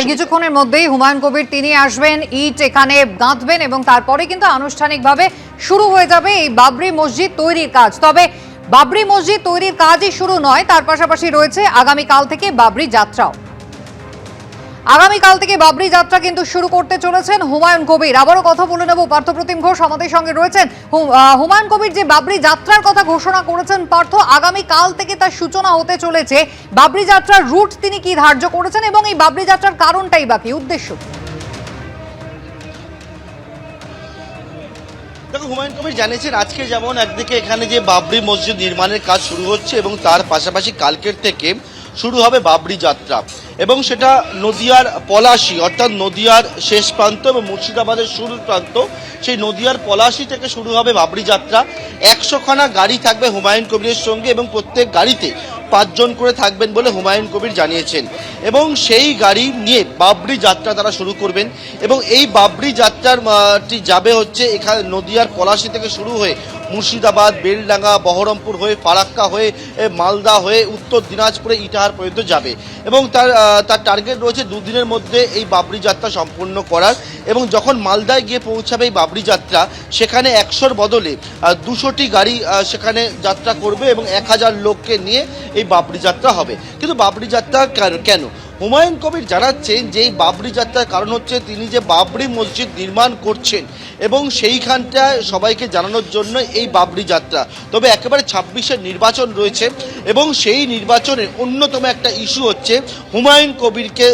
আর কিছুক্ষণের মধ্যেই হুমায়ুন কবির তিনি আসবেন ইট এখানে গাঁথবেন এবং তারপরে কিন্তু আনুষ্ঠানিকভাবে শুরু হয়ে যাবে এই বাবরি মসজিদ তৈরির কাজ। তবে বাবরি মসজিদ তৈরির কাজই শুরু নয় তার পাশাপাশি রয়েছে আগামীকাল থেকে বাবরি যাত্রাও। আগামীকাল থেকে বাবরি যাত্রা কিন্তু শুরু করতে চলেছেন হুমায়ুন কবির আবারও কথা বলে নেব পার্থপ্রতিম ঘোষ, আমাদের সঙ্গে রয়েছেন হুমায়ুন কবির যে বাবরি যাত্রার কথা ঘোষণা করেছেন পার্থ, আগামীকাল থেকে তার সূচনা হতে চলেছে বাবরি যাত্রার রুট তিনি কি ধার্য করেছেন এবং এই বাবরি যাত্রার কারণটাই বাকি উদ্দেশ্য? দেখো হুমায়ুন কবির জানিয়েছেন, আজকে যেমন একদিকে এখানে যে বাবরি মসজিদ নির্মাণের কাজ শুরু হচ্ছে এবং তার পাশাপাশি কালকের থেকে শুরু হবে বাবরি যাত্রা। এবং সেটা নদিয়ার পলাশি, অর্থাৎ নদিয়ার শেষ প্রান্ত এবং মুর্শিদাবাদের শুরু প্রান্ত, সেই নদিয়ার পলাশি থেকে শুরু হবে বাবরি যাত্রা। একশোখানা গাড়ি থাকবে হুমায়ুন কবিরের সঙ্গে এবং প্রত্যেক গাড়িতে পাঁচজন করে থাকবেন বলে হুমায়ুন কবির জানিয়েছেন। এবং সেই গাড়ি নিয়ে বাবরি যাত্রা তারা শুরু করবেন। এবং এই বাবরি যাত্রার যাবে হচ্ছে এখানে নদিয়ার পলাশি থেকে শুরু হয়ে মুর্শিদাবাদ, বেলডাঙ্গা, বহরমপুর হয়ে, ফারাক্কা হয়ে মালদা হয়ে, উত্তর দিনাজপুরে ইটাহার পর্যন্ত যাবে। এবং তার তার টার্গেট রয়েছে দুদিনের মধ্যে এই বাবরি যাত্রা সম্পূর্ণ করার। এবং যখন মালদায় গিয়ে পৌঁছাবে এই বাবরি যাত্রা, সেখানে একশোর বদলে দুশোটি গাড়ি সেখানে যাত্রা করবে এবং এক হাজার লোককে নিয়ে এই বাবরি যাত্রা হবে। কিন্তু বাবরি যাত্রা কেন- হুমায়ুন কবির জানাচ্ছেন যে এই বাবরি যাত্রার কারণ হচ্ছে তিনি যে বাবরি মসজিদ নির্মাণ করছেন এবং সেইখানটায় সবাইকে জানানোর জন্য এই বাবরি যাত্রা। তবে একেবারে ছাব্বিশের নির্বাচন রয়েছে এবং সেই নির্বাচনের অন্যতম একটা ইস্যু হচ্ছে হুমায়ুন কবিরকে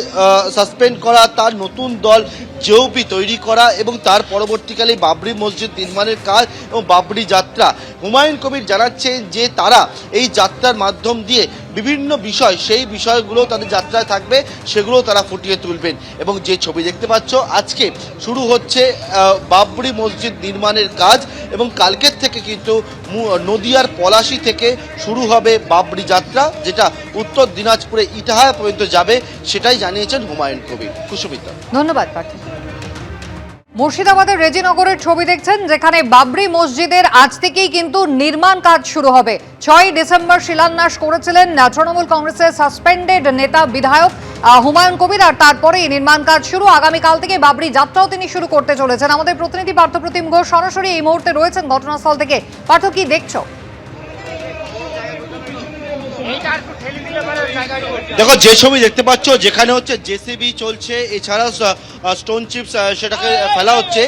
সাসপেন্ড করা, তার নতুন দল জেওপি তৈরি করা এবং তার পরবর্তীকালে বাবরি মসজিদ নির্মাণের কাজ এবং বাবরি যাত্রা। হুমায়ুন কবির জানাচ্ছেন যে তারা এই যাত্রার মাধ্যম দিয়ে বিভিন্ন বিষয়, সেই বিষয়গুলো তাদের যাত্রায় থাকবে সেগুলো তারা ফুটিয়ে তুলবেন। এবং যে ছবি দেখতে পাচ্ছ, আজকে শুরু হচ্ছে বাবরি মসজিদ নির্মাণের কাজ এবং কালকের থেকে কিন্তু নদিয়ার পলাশি থেকে শুরু হবে বাবরি যাত্রা, যেটা উত্তর দিনাজপুরে ইটাহার পর্যন্ত যাবে, সেটাই জানিয়েছেন হুমায়ুন কবির। কুসুমিতা ধন্যবাদ মুর্শিদাবাদের রেজিনগরের ছবি দেখছেন, যেখানে বাবরি মসজিদের আজ থেকেই কিন্তু নির্মাণ কাজ শুরু হবে। ছয় ডিসেম্বর শিলান্যাস করেছিলেন তৃণমূল কংগ্রেসের সাসপেন্ডেড নেতা বিধায়ক হুমায়ুন কবির, আর তারপরেই নির্মাণ কাজ শুরু। আগামীকাল থেকে বাবরি যাত্রাও তিনি শুরু করতে চলেছেন। আমাদের প্রতিনিধি পার্থপ্রতিম ঘোষ সরাসরি এই মুহূর্তে রয়েছেন ঘটনাস্থল থেকে। পার্থ, কি দেখছ? দেখো, যে ছবি দেখতে পাচ্ছ, যেখানে হচ্ছে জেসিবি চলছে এছাড়া স্টোন চিপস সেটাকে ফেলা হচ্ছে।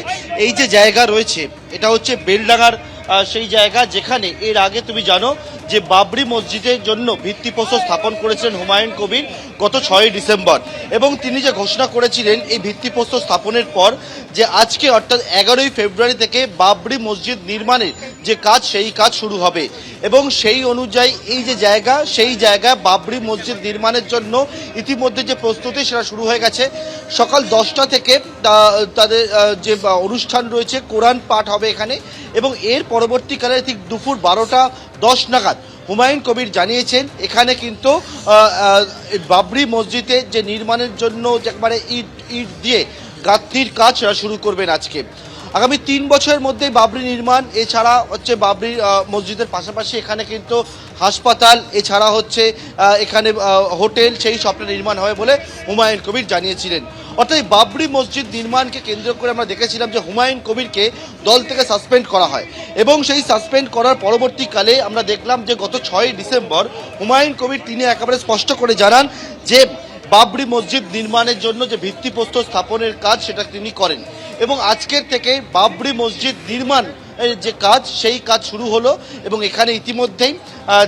এই যে জায়গা রয়েছে, এটা হচ্ছে বেলডাঙ্গার সেই জায়গা যেখানে, এর আগে তুমি জানো যে বাবরি মসজিদের জন্য ভিত্তিপ্রস্তর স্থাপন করেছিলেন হুমায়ুন কবির গত ছয়ই ডিসেম্বর। এবং তিনি যে ঘোষণা করেছিলেন এই ভিত্তিপ্রস্তর স্থাপনের পর, যে আজকে অর্থাৎ এগারোই ফেব্রুয়ারি থেকে বাবরি মসজিদ নির্মাণের যে কাজ, সেই কাজ শুরু হবে। এবং সেই অনুযায়ী এই যে জায়গা, সেই জায়গা বাবরি মসজিদ নির্মাণের জন্য ইতিমধ্যে যে প্রস্তুতি, সেটা শুরু হয়ে গেছে। সকাল দশটা থেকে তাদের যে অনুষ্ঠান রয়েছে, কোরআন পাঠ হবে এখানে। এবং এর পরবর্তীকালে ঠিক দুপুর বারোটা দশ নাগাদ হুমায়ুন কবির জানিয়েছেন, এখানে কিন্তু বাবরি মসজিদে যে নির্মাণের জন্য একবারে ইট ইট দিয়ে গাঁথনির কাজ শুরু করবেন আজকে। আগামী তিন বছরের মধ্যে বাবরি নির্মাণ, এছাড়া হচ্ছে বাবরি মসজিদের পাশাপাশি এখানে কিন্তু হাসপাতাল, এছাড়া হচ্ছে এখানে হোটেল, সেই সবটা নির্মাণ হবে বলে হুমায়ুন কবির জানিয়েছিলেন। অর্থাৎ বাবরি মসজিদ নির্মাণকে কেন্দ্র করে আমরা দেখেছিলাম যে হুমায়ুন কবিরকে দল থেকে সাসপেন্ড করা হয় এবং সেই সাসপেন্ড করার পরবর্তীকালে আমরা দেখলাম যে গত ছয়ই ডিসেম্বর হুমায়ুন কবির তিনি একেবারে স্পষ্ট করে জানান যে বাবরি মসজিদ নির্মাণের জন্য যে ভিত্তিপ্রস্তর স্থাপনের কাজ সেটা তিনি করেন। এবং আজকের থেকে বাবরি মসজিদ নির্মাণ যে কাজ, সেই কাজ শুরু হলো এবং এখানে ইতিমধ্যেই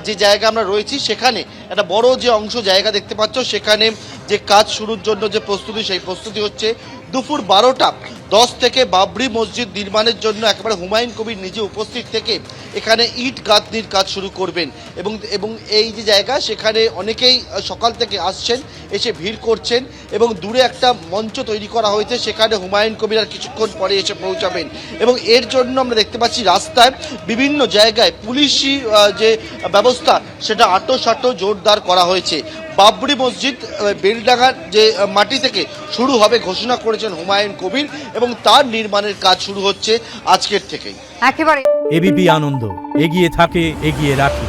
যে জায়গা আমরা রয়েছি, সেখানে একটা বড় যে অংশ জায়গা দেখতে পাচ্ছ, সেখানে যে কাজ শুরুর জন্য যে প্রস্তুতি, সেই প্রস্তুতি হচ্ছে দুপুর বারোটা, দশ থেকে বাবরি মসজিদ নির্মাণের জন্য একেবারে হুমায়ুন কবির নিজে উপস্থিত থেকে এখানে ইট গাঁথনির কাজ শুরু করবেন। এবং এবং এই যে জায়গা, সেখানে অনেকেই সকাল থেকে আসছেন, এসে ভিড় করছেন এবং দূরে একটা মঞ্চ তৈরি করা হয়েছে, সেখানে হুমায়ুন কবির আর কিছুক্ষণ পরে এসে পৌঁছাবেন। এবং এর জন্য আমরা দেখতে পাচ্ছি রাস্তায় বিভিন্ন জায়গায় পুলিশি যে ব্যবস্থা, সেটা আটো সাটো জোরদার করা হয়েছে। বাবরি মসজিদ বেলডাঙ্গার যে মাটি থেকে শুরু হবে ঘোষণা করেছেন হুমায়ুন কবির এবং তার নির্মাণের কাজ শুরু হচ্ছে আজকের থেকেই একেবারে এবিপি আনন্দ এগিয়ে থাকে এগিয়ে রাখে